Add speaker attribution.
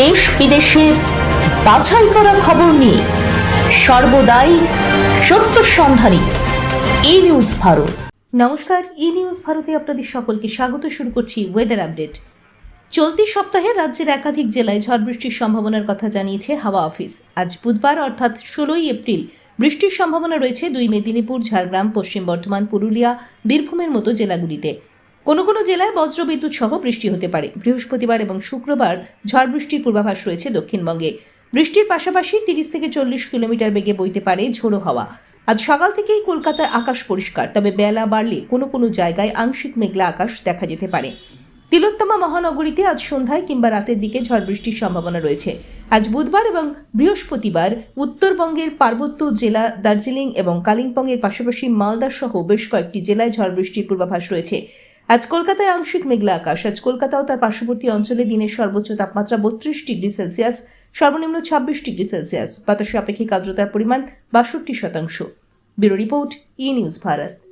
Speaker 1: দেশ বিদেশের বাছাই করা খবর নিয়ে সর্বদাই সত্য সন্ধানী ই নিউজ ভারত। নমস্কার ই নিউজ ভারতে আপনাদের সকলকে স্বাগত, শুরু করছি ওয়েদার আপডেট চলতি সপ্তাহে রাজ্যের একাধিক জেলায় ঝড় বৃষ্টির সম্ভাবনার কথা জানিয়েছে হাওয়া অফিস। আজ বুধবার, অর্থাৎ ষোলোই এপ্রিল, বৃষ্টির সম্ভাবনা রয়েছে দুই মেদিনীপুর, ঝাড়গ্রাম, পশ্চিম বর্ধমান, পুরুলিয়া, বীরভূমের মতো জেলাগুলিতে। কোনো কোনো জেলায় বজ্রবিদ্যুৎ সহ বৃষ্টি হতে পারে। বৃহস্পতিবার এবং শুক্রবার ঝড় বৃষ্টির পূর্বাভাস রয়েছে দক্ষিণবঙ্গে। বৃষ্টির পাশাপাশি তিরিশ থেকে চল্লিশ কিলোমিটার বেগে বইতে পারে ঝোড়ো হাওয়া। আজ সকাল থেকেই কলকাতায় আকাশ পরিষ্কার, তবে বেলা বাড়লে কোনো কোনো জায়গায় আংশিক মেঘলা আকাশ দেখা যেতে পারে। তিলোত্তমা মহানগরীতে আজ সন্ধ্যায় কিংবা রাতের দিকে ঝড় বৃষ্টির সম্ভাবনা রয়েছে। আজ বুধবার এবং বৃহস্পতিবার উত্তরবঙ্গের পার্বত্য জেলা দার্জিলিং এবং কালিম্পংয়ের পাশাপাশি মালদা সহ বেশ কয়েকটি জেলায় ঝড় বৃষ্টির পূর্বাভাস রয়েছে। আজ কলকাতায় আংশিক মেঘলা আকাশ। আজ কলকাতা ও তার পার্শ্ববর্তী অঞ্চলে দিনের সর্বোচ্চ তাপমাত্রা বত্রিশ ডিগ্রি সেলসিয়াস, সর্বনিম্ন ছাব্বিশ ডিগ্রি সেলসিয়াস। বাতাসে আপেক্ষিক আর্দ্রতার পরিমাণ বাষট্টি শতাংশ। Bureau report, E news Bharat.